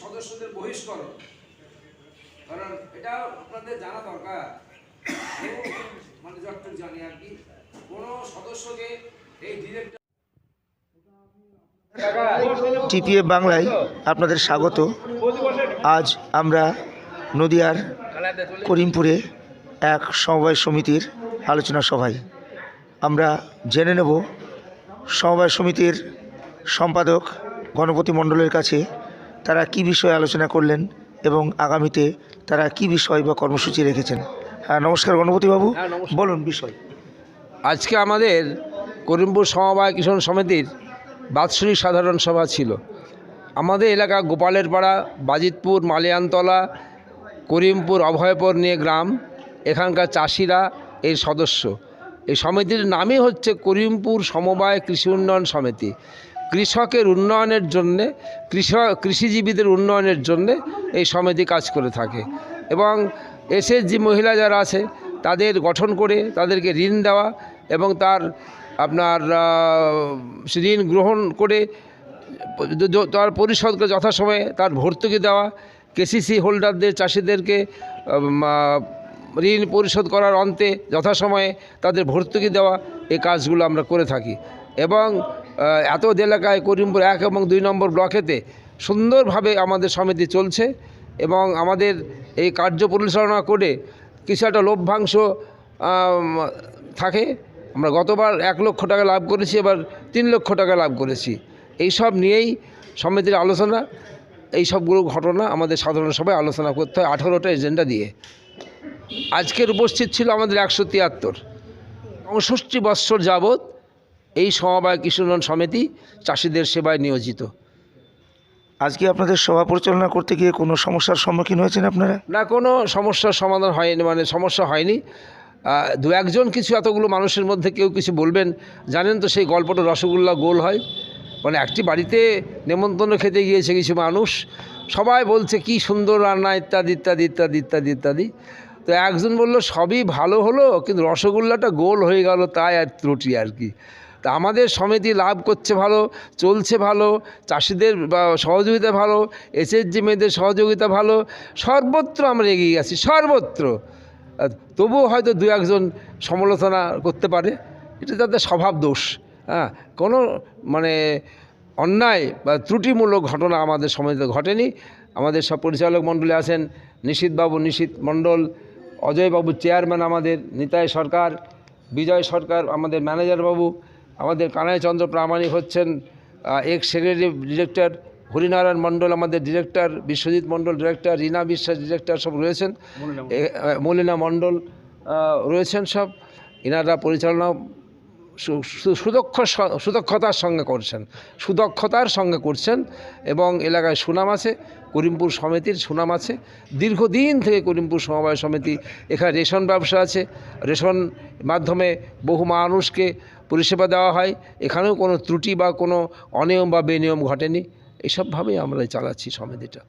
সদস্যদের বহিষ্করণ। কারণ এটা আপনাদের জানা দরকার। মানে যতটুকু জানি আর কি, কোনো সদস্যকে এই ডিরেক্টর টিপিএ বাংলায় আপনাদের স্বাগত। আজ আমরা নদিয়ার করিমপুরে এক সমবায় সমিতির আলোচনা সভায়। আমরা জেনে নেব সমবায় সমিতির সম্পাদক গণপতি মণ্ডলের কাছে তারা কি বিষয়ে আলোচনা করলেন এবং আগামীতে তারা কি বিষয় বা কর্মসূচি রেখেছেন? হ্যাঁ নমস্কার গণপতিবাবু হ্যাঁ, বলুন বিষয়। আজকে আমাদের করিমপুর সমবায় কিষণ সমিতির বাৎসরিক সাধারণ সভা ছিল। আমাদের এলাকা গোপালের পাড়া বাজিতপুর মালিয়ানতলা করিমপুর অভয়পুর নিয়ে গ্রাম এখানকার চাষিরা এর সদস্য। এই সমিতির নামই হচ্ছে করিমপুর সমবায় কৃষি উন্নয়ন সমিতি। কৃষকের উন্নয়নের জন্যে কৃষক কৃষিজীবীদের উন্নয়নের জন্যে এই সমিতি কাজ করে থাকে। এবং এসএসজি মহিলা যারা আছে, তাদের গঠন করে তাদেরকে ঋণ দেওয়া এবং তার আপনার ঋণ গ্রহণ করে তার পরিশোধকে যথাসময়ে তার ভর্তুকি দেওয়া, কেসিসি হোল্ডারদের চাষিদেরকে ঋণ পরিশোধ করার অন্তে যথাসময়ে তাদের ভর্তুকি দেওয়া, এই কাজগুলো আমরা করে থাকি। এবং এত এলাকায় করিমপুর এক এবং দুই নম্বর ব্লকেতে সুন্দরভাবে আমাদের সমিতি চলছে এবং আমাদের এই কার্য পরিচালনা করে কিছু একটা লভ্যাংশ থাকে। আমরা গতবার এক লক্ষ টাকা লাভ করেছি, এবার তিন লক্ষ টাকা লাভ করেছি। এই সব নিয়েই সমিতির আলোচনা, এই সবগুলো ঘটনা আমাদের সাধারণ সবাই আলোচনা করতে হয় আঠারোটা এজেন্ডা দিয়ে। আজকের উপস্থিত ছিল আমাদের একশো তিয়াত্তর। পঁয়ষট্টি বৎসর যাবৎ এই সমবায় কৃষিউন্নয়ন সমিতি চাষিদের সেবায় নিয়োজিত। আজকে আপনাদের সভা পরিচালনা করতে গিয়ে কোনো সমস্যার সম্মুখীন হয়েছেন আপনারা? না কোনো সমস্যার সমাধান হয়নি মানে সমস্যা হয়নি। দু একজন কিছু এতগুলো মানুষের মধ্যে কেউ কিছু বলবেন জানেন তো সেই গল্পটা রসগোল্লা গোল হয়। মানে একটি বাড়িতে নেমন্তন্ন খেতে গিয়েছে কিছু মানুষ সবাই বলছে কি সুন্দর রান্না ইত্যাদি ইত্যাদি ইত্যাদি ইত্যাদি ইত্যাদি। তো একজন বলল সবই ভালো হলো কিন্তু রসগোল্লাটা গোল হয়ে গেল তাই আর ত্রুটি আর কি। তা আমাদের সমিতি লাভ করছে ভালো, চলছে ভালো, চাষিদের সহযোগিতা ভালো এসএসজি মেয়েদের সহযোগিতা ভালো, সর্বত্র আমরা এগিয়ে গেছি সর্বত্র। তবুও হয়তো দু একজন সমালোচনা করতে পারে, এটা তাদের স্বভাব দোষ হ্যাঁ? কোনো মানে অন্যায় বা ত্রুটিমূলক ঘটনা আমাদের সমাজে ঘটেনি। আমাদের সব পরিচালক মণ্ডলে আছেন নিশীথবাবু নিশীথ মণ্ডল, অজয়বাবু চেয়ারম্যান আমাদের, নিতাই সরকার, বিজয় সরকার আমাদের ম্যানেজার বাবু আমাদের কানাইচন্দ্র প্রামাণিক হচ্ছেন ex secretary director Harinarayan Mondal আমাদের director Biswajit Mondal director Rina Biswas director সব রয়েছেন মলিনা মণ্ডল রয়েছেন সব। এনারা পরিচালনা সুদক্ষ সুদক্ষতার সঙ্গে করছেন সুদক্ষতার সঙ্গে করছেন এবং এলাকায় সুনাম আছে করিমপুর সমিতির সুনাম আছে। দীর্ঘদিন থেকে করিমপুর সমবায় সমিতি এখানে রেশন ব্যবসা আছে রেশন মাধ্যমে বহু মানুষকে পরিষেবা দেওয়া হয়, এখানেও কোনো ত্রুটি বা কোনো অনিয়ম বা বেনিয়ম ঘটেনি। এসবভাবেই আমরা চালাচ্ছি সমিতিটা